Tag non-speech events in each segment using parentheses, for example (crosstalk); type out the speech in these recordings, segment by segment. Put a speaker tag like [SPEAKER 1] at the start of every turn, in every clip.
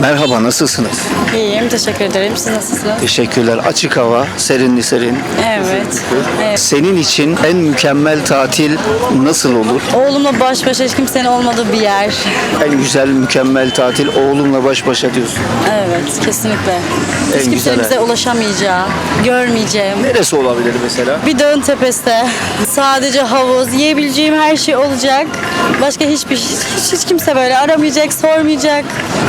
[SPEAKER 1] Merhaba, nasılsınız?
[SPEAKER 2] İyiyim, teşekkür ederim. Siz nasılsınız?
[SPEAKER 1] Teşekkürler. Açık hava, serinli serin.
[SPEAKER 2] Evet. evet.
[SPEAKER 1] Senin için en mükemmel tatil nasıl olur?
[SPEAKER 2] Oğlumla baş başa hiç kimsenin olmadığı bir yer.
[SPEAKER 1] En güzel, mükemmel tatil oğlumla baş başa diyorsun.
[SPEAKER 2] Evet, kesinlikle.
[SPEAKER 1] En
[SPEAKER 2] Hiç kimsenin bize ulaşamayacağı, görmeyeceğim.
[SPEAKER 1] Neresi olabilir mesela?
[SPEAKER 2] Bir dağın tepesinde sadece havuz, yiyebileceğim her şey olacak. Başka hiçbir hiç, hiç kimse böyle aramayacak, sormayacak.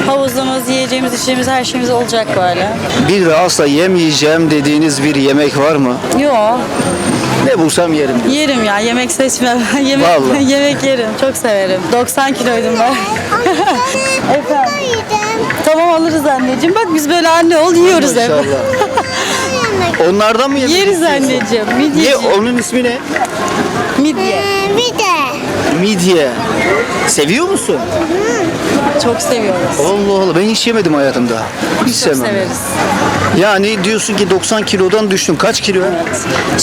[SPEAKER 2] Havuzumuz, yiyeceğimiz, içeceğimiz her şeyimiz olacak böyle.
[SPEAKER 1] Bir de asla yemeyeceğim dediğiniz bir yemek var mı?
[SPEAKER 2] Yo,
[SPEAKER 1] Ne bulsam yerim
[SPEAKER 2] yerim ya. Yemek seçmem. (laughs) yemek,
[SPEAKER 1] Vallahi. (laughs)
[SPEAKER 2] yemek yerim. Çok severim. 90 kiloydum ben. (laughs) Efendim. Tamam alırız anneciğim. Bak biz böyle anne ol yiyoruz hep.
[SPEAKER 1] İnşallah. Onlardan mı yemek
[SPEAKER 2] Yeriz
[SPEAKER 1] istiyorsun?
[SPEAKER 2] anneciğim.
[SPEAKER 1] Ne?
[SPEAKER 2] Midye.
[SPEAKER 1] Onun ismi ne?
[SPEAKER 2] Midye.
[SPEAKER 3] Bir de
[SPEAKER 1] Midye. Seviyor musun?
[SPEAKER 2] Çok seviyoruz.
[SPEAKER 1] Allah Allah ben hiç yemedim hayatımda. Hiç
[SPEAKER 2] Çok
[SPEAKER 1] sevmem.
[SPEAKER 2] severiz.
[SPEAKER 1] Yani diyorsun ki 90 kilodan düştün. Kaç kilo?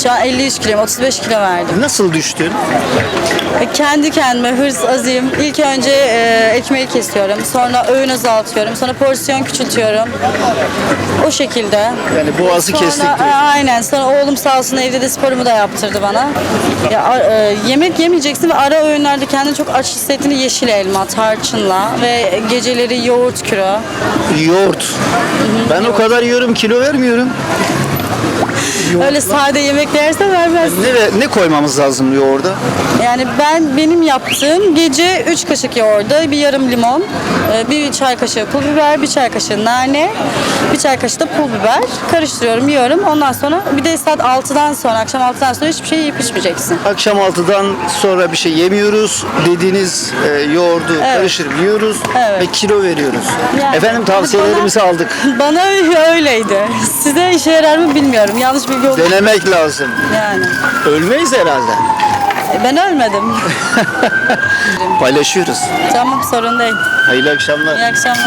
[SPEAKER 2] Şu an 53 kiloyum, 35 kilo verdim.
[SPEAKER 1] Nasıl düştün?
[SPEAKER 2] Ve Kendi kendime hırs, azim. İlk önce e, ekmeği kesiyorum. Sonra öğün azaltıyorum. Sonra porsiyon küçültüyorum. O şekilde.
[SPEAKER 1] Yani boğazı
[SPEAKER 2] Sonra,
[SPEAKER 1] kestik
[SPEAKER 2] a-
[SPEAKER 1] diyor.
[SPEAKER 2] Aynen. Sonra oğlum sağ olsun evde de sporumu da yaptırdı bana. Ya, a- e, yemek yemeyeceksin ve ara öğünlerde kendini çok aç hissettiğinde yeşil elma, tarçınla ve geceleri yoğurt kürü.
[SPEAKER 1] Yoğurt. Ben o kadar yiyorum kilo vermiyorum.
[SPEAKER 2] Öyle sade yemek yerse vermez.
[SPEAKER 1] Ne, ne koymamız lazım yoğurda?
[SPEAKER 2] Yani ben benim yaptığım gece 3 kaşık yoğurda bir yarım limon, e, bir çay kaşığı pul biber, bir çay kaşığı nane, bir çay kaşığı da pul biber. Karıştırıyorum, yiyorum. Ondan sonra bir de saat 6'dan sonra, akşam 6'dan sonra hiçbir şey yiyip içmeyeceksin.
[SPEAKER 1] Akşam 6'dan sonra bir şey yemiyoruz. Dediğiniz e, yoğurdu karıştırıp yiyoruz
[SPEAKER 2] Evet.
[SPEAKER 1] ve kilo veriyoruz.
[SPEAKER 2] Yani
[SPEAKER 1] Efendim tavsiyelerimizi aldık. (laughs)
[SPEAKER 2] Bana öyleydi. Size işe yarar mı bilmiyorum. Yanlış bilgi olur.
[SPEAKER 1] Denemek lazım.
[SPEAKER 2] Yani.
[SPEAKER 1] Ölmeyiz herhalde.
[SPEAKER 2] E, Ben ölmedim. (laughs)
[SPEAKER 1] Paylaşıyoruz.
[SPEAKER 2] tamam sorun değil.
[SPEAKER 1] Hayırlı akşamlar.
[SPEAKER 2] İyi akşamlar.